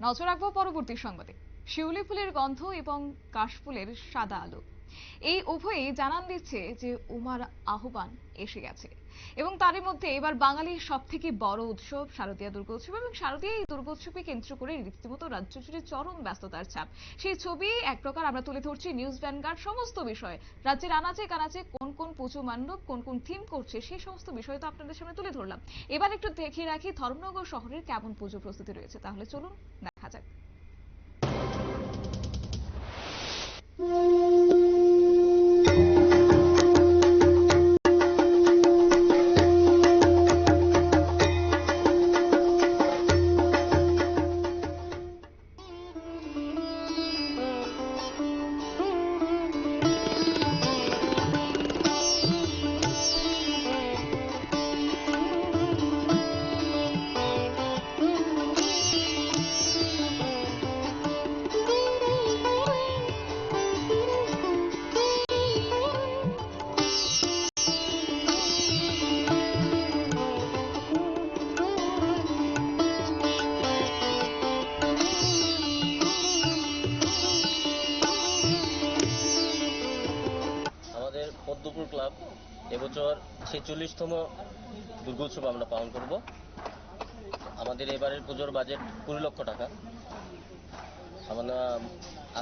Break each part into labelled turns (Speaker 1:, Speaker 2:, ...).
Speaker 1: নজর রাখব পরবর্তী সংবাদে। শিউলি ফুলের গন্ধ এবং কাশফুলের সাদা আলো। এই উভয়ই জানান দিচ্ছে যে উমার আহ্বান এসে গেছে। এবং তারই মধ্যে এবার বাঙালির সব থেকে বড় উৎসব শারদীয়া দুর্গোৎসব এবং শারদীয়া এই দুর্গোৎসবকে কেন্দ্র করে রীতিমতো রাজ্য জুড়ে চরম ব্যস্ততার চাপ সেই ছবি এক প্রকার আমরা তুলে ধরছি নিউজ ভ্যানগার্ড সমস্ত বিষয়। রাজ্যের আনাচে কানাচে কোন কোন পুজো মণ্ডপ কোন কোন থিম করছে সেই সমস্ত বিষয় তো আপনাদের সামনে তুলে ধরলাম। এবার একটু দেখিয়ে রাখি ধর্মনগর শহরের কেমন পুজো প্রস্তুতি রয়েছে। তাহলে চলুন, দেখা যাক।
Speaker 2: এবছর ছেচল্লিশতম দুর্গোৎসব আমরা পালন করব। আমাদের এবারের পুজোর বাজেট কুড়ি লক্ষ টাকা। আমরা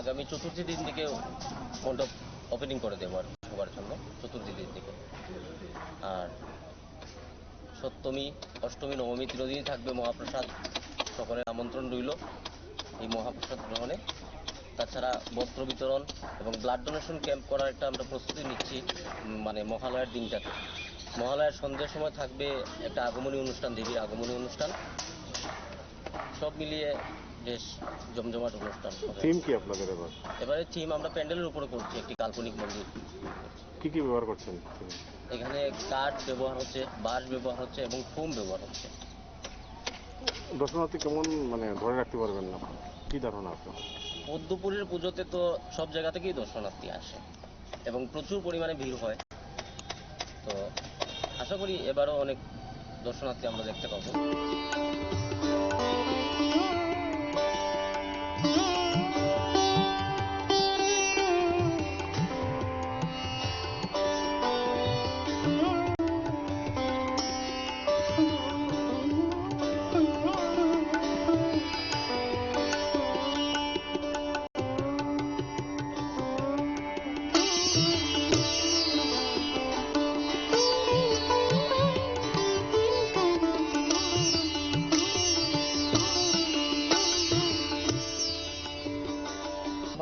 Speaker 2: আগামী চতুর্থী দিন থেকে মণ্ডপ ওপেনিং করে দেবো আর সবার জন্য, চতুর্থী দিন থেকে। আর সপ্তমী, অষ্টমী, নবমী তিনদিনই থাকবে মহাপ্রসাদ। সকলের আমন্ত্রণ রইল এই মহাপ্রসাদ গ্রহণে। তাছাড়া বস্ত্র বিতরণ এবং ব্লাড ডোনেশন ক্যাম্প করার একটা আমরা প্রস্তুতি নিচ্ছি মানে মহালয়ার দিনটাতে। মহালয়ার সন্ধ্যের সময় থাকবে একটা আগমনী অনুষ্ঠান দেবীর আগমনী অনুষ্ঠান। সব মিলিয়ে বেশ জমজমাট অনুষ্ঠান।
Speaker 3: থিম কি আপনাদের এবার?
Speaker 2: এবারে থিম আমরা প্যান্ডেলের উপরে করছি একটি কাল্পনিক মন্দির।
Speaker 3: কি কি ব্যবহার করছেন?
Speaker 2: এখানে কাঠ ব্যবহার হচ্ছে বাঁশ ব্যবহার হচ্ছে এবং ফোম ব্যবহার হচ্ছে।
Speaker 3: দর্শনার্থী কেমন মানে ধরে রাখতে পারবেন না? কি ধারণা আপনার?
Speaker 2: পদ্মপুরের পুজোতে তো সব জায়গা থেকেই দর্শনার্থী আসে এবং প্রচুর পরিমাণে ভিড় হয়। তো আশা করি এবারও অনেক দর্শনার্থী আমরা দেখতে পাবো।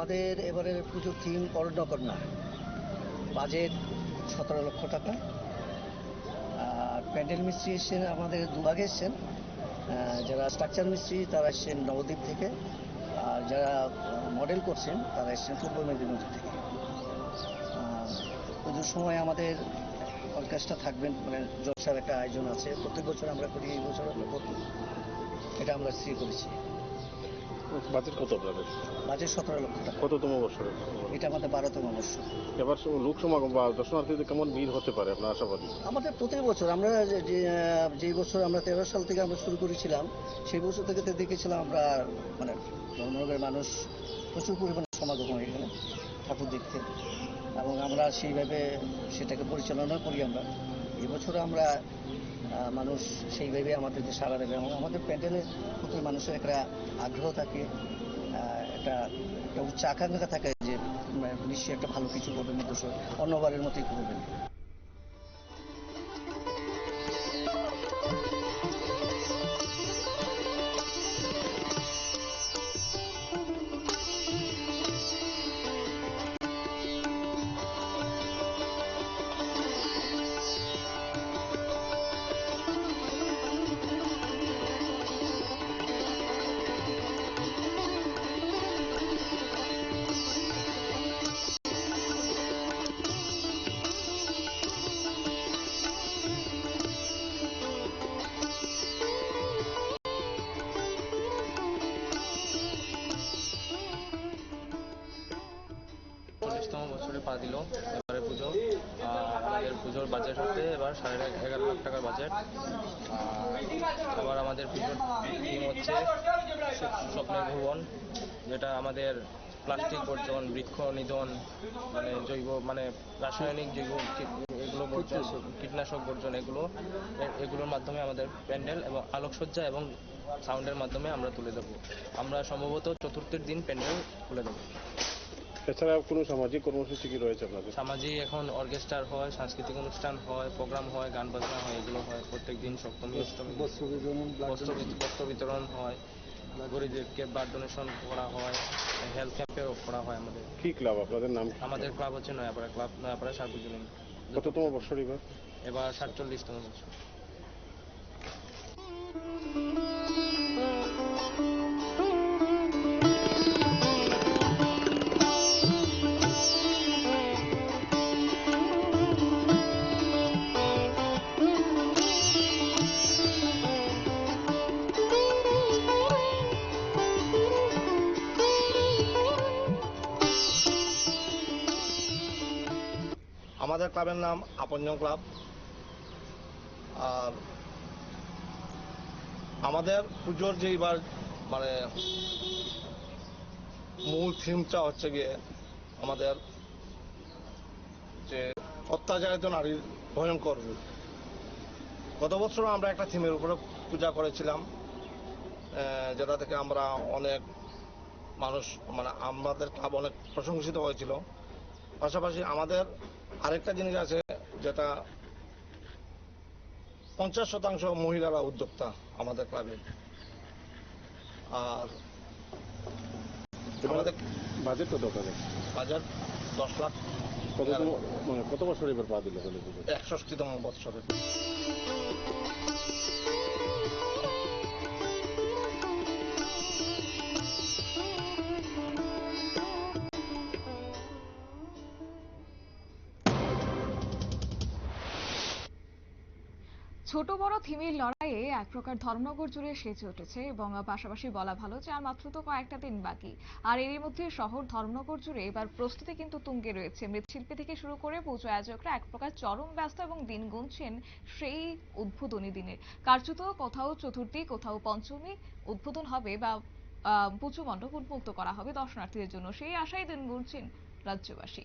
Speaker 4: আমাদের এবারের পুজোর থিম অরণ্যকন্যা বাজেট সতেরো লক্ষ টাকা। আর প্যান্ডেল মিস্ত্রি এসছেন, আমাদের দুভাগে এসছেন। যারা স্ট্রাকচার মিস্ত্রি, তারা এসছেন নবদ্বীপ থেকে। আর যারা মডেল করছেন, তারা এসছেন পূর্ব মেদিনীপুর থেকে। পুজোর সময় আমাদের অর্কেস্ট্রা থাকবেন মানে জলসার একটা আয়োজন আছে। প্রত্যেক বছর আমরা করি, এই বছর আমরা করব এটা আমরা স্থির করেছি।
Speaker 3: বাজেট কত আপনাদের
Speaker 4: বাজেট সতেরো লক্ষ টাকা।
Speaker 3: কততম বছরের
Speaker 4: এটা আমাদের বারোতম বর্ষ
Speaker 3: এবার লোক সমাগম বা দর্শনার্থীদের কেমন ভিড় হতে পারে আপনার আশাবাদী?
Speaker 4: আমাদের প্রতি বছর আমরা যে বছর আমরা তেরো সাল থেকে আমরা শুরু করেছিলাম সেই বছর থেকে তো দেখেছিলাম আমরা মানে ধর্মনগরের মানুষ প্রচুর পরিমাণে সমাগম হয় এখানে ঠাকুর দেখতে। এবং আমরা সেইভাবে সেটাকে পরিচালনা করি আমরা। এবছর আমরা মানুষ সেইভাবে আমাদেরকে সাড়া দেবে এবং আমাদের প্যান্ডেলের প্রতি মানুষের একটা আগ্রহ থাকে একটা একটা উচ্চ আকাঙ্ক্ষা থাকে যে নিশ্চয়ই একটা ভালো কিছু করবেন অন্যবারের মতোই করবেন।
Speaker 5: এবারে পুজো আমাদের পুজোর বাজেট হচ্ছে এবার সাড়ে এগারো লাখ টাকার বাজেট এবার আমাদের পুজোর থিম হচ্ছে স্ব- স্বপ্ন স্নেহভবন যেটা আমাদের প্লাস্টিক বর্জন বৃক্ষ নিধন মানে জৈব মানে রাসায়নিক জৈব এগুলো বর্জন কীটনাশক। বর্জন এগুলো এগুলোর মাধ্যমে আমাদের প্যান্ডেল এবং আলোকসজ্জা এবং সাউন্ডের মাধ্যমে আমরা তুলে দেবো আমরা সম্ভবত চতুর্থের দিন প্যান্ডেল তুলে দেবো।
Speaker 3: এছাড়া কোনো সামাজিক কর্মসূচি কি রয়েছে আপনাদের?
Speaker 5: সামাজিক এখন অর্কেস্ট্রার হয় সাংস্কৃতিক অনুষ্ঠান হয় প্রোগ্রাম হয় গান বাজনা হয় এগুলো হয়। প্রত্যেক দিন সপ্তমী অষ্টমী।
Speaker 4: বস্ত্র বিতরণ
Speaker 5: বস্ত্র বিত- বস্ত্র বিতরণ হয়। গরিবদেরকে ব্লাড ডোনেশন করা হয়। হেলথ ক্যাম্পেও করা হয় আমাদের।
Speaker 3: কি ক্লাব? আপনাদের নাম কি?
Speaker 5: আমাদের ক্লাব হচ্ছে নয়াপাড়া। ক্লাব নয়াপাড়া সার্বজনীন
Speaker 3: কততম বর্ষর এবার?
Speaker 5: এবার সাতচল্লিশতম বছর।
Speaker 6: আমাদের ক্লাবের নাম আপনজন ক্লাব। আর আমাদের পুজোর যে এবার মানে মূল থিমটা হচ্ছে গিয়ে আমাদের যে অত্যাচারিত নারীর ভয়ঙ্কর রূপ গত বছর আমরা একটা থিমের উপরে পূজা করেছিলাম যেটা থেকে আমরা অনেক মানুষ মানে আমাদের ক্লাব অনেক প্রশংসিত হয়েছিল। পাশাপাশি আমাদের আরেকটা জিনিস আছে যেটা পঞ্চাশ শতাংশ মহিলারা উদ্যোক্তা আমাদের ক্লাবে আর আমাদের
Speaker 3: বাজেট কত করে
Speaker 6: বাজার দশ লাখ।
Speaker 3: মানে কত বছর এবার পা দিল
Speaker 6: একষষ্টিতম বৎসরে।
Speaker 1: ছোট বড় থিমের লড়াইয়ে এক প্রকার ধর্মনগর জুড়ে সেজে উঠেছে এবং পাশাপাশি বলা ভালো যে আর মাত্র তো কয়েকটা দিন বাকি। আর এরই মধ্যে শহর ধর্মনগর জুড়ে এবার প্রস্তুতি কিন্তু তুঙ্গে রয়েছে। মৃৎশিল্পী থেকে শুরু করে পুজো আয়োজকরা এক প্রকার চরম ব্যস্ত এবং দিন গুনছেন সেই উদ্বোধনী দিনের কার্যত কোথাও চতুর্থী, কোথাও পঞ্চমী উদ্বোধন হবে বা পুজো মণ্ডপ উন্মুক্ত করা হবে দর্শনার্থীদের জন্য। সেই আশায় দিন গুনছেন রাজ্যবাসী।